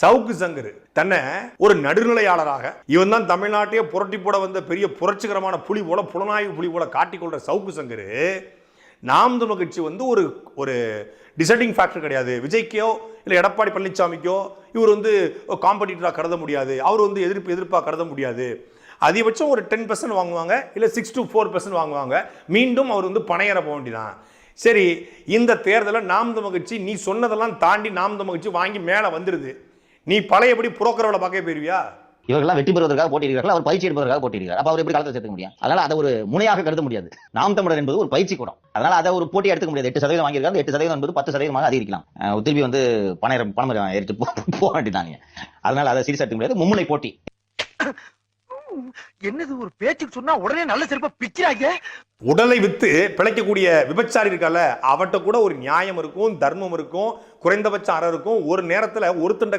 சவுக்கு சங்கர். தன்னை ஒரு நடுநிலையாளராக இவன் தான் தமிழ்நாட்டையே புரட்டி போட வந்த பெரிய புரட்சிகரமான புலி போல புலனாய்வு புலி போல காட்டிக்கொள்ற சவுக்கு சங்கர். நாம் தமிழ் கட்சி வந்து ஒரு ஒரு டிசைடிங் ஃபேக்டர் கிடையாது. விஜய்க்கோ இல்லை எடப்பாடி பழனிசாமிக்கோ இவர் வந்து காம்படிட்டராக கருத முடியாது. அவர் வந்து எதிர்ப்பு எதிர்ப்பாக கருத முடியாது. அதிகபட்சம் ஒரு டென் பர்சன்ட் வாங்குவாங்க இல்லை சிக்ஸ் டு ஃபோர் பர்சன்ட் வாங்குவாங்க. மீண்டும் அவர் வந்து பணையற போக வேண்டியதான் சரி இந்த தேர்தலில் நாம் தமிழ் கட்சி நீ சொன்னதெல்லாம் தாண்டி நாம் தமிழ் கட்சி வாங்கி மேலே வந்துடுது நீ பழையபடி புரோக்கரோட பார்க்க போயிருவியா? இவர்கள்லாம் வெற்றி பெறுவதற்காக போட்டியிடுகிறார்கள் அவர் பயிற்சி எடுப்பதற்காக போட்டியிடுகிறார். அப்ப அவர் எப்படி களத்தை சேர்த்துக்க முடியும்? அதனால அதை ஒரு முனையாக கருத முடியாது. நாம் தமிழர் என்பது ஒரு பயிற்சி கூடம். அதனால அதை ஒரு போட்டி எடுத்துக்க முடியாது. எட்டு சதவீதம் வாங்கியிருக்காங்க. எட்டு சதவீதம் என்பது பத்து சதவீதமாக அதிகரிக்கலாம். திருப்பி வந்து பணம் பணம் போ- போக வேண்டியதாங்க அதனால அதை சீரியஸ் எடுத்துக்க முடியாது. மும்முனை போட்டி. என்னது ஒரு பேச்சுக்கு சொன்னா உடனே நல்ல செருப்பா பிக்கிறாங்க உடலை வித்து பிழைக்கக்கூடிய விபச்சாரி இருக்கல அவட்ட கூட ஒரு நியாயம் இருக்கும் தர்மம் இருக்கும் குறைந்தபட்ச அறம் இருக்கும். ஒரு நேரத்தில் ஒரு துண்ட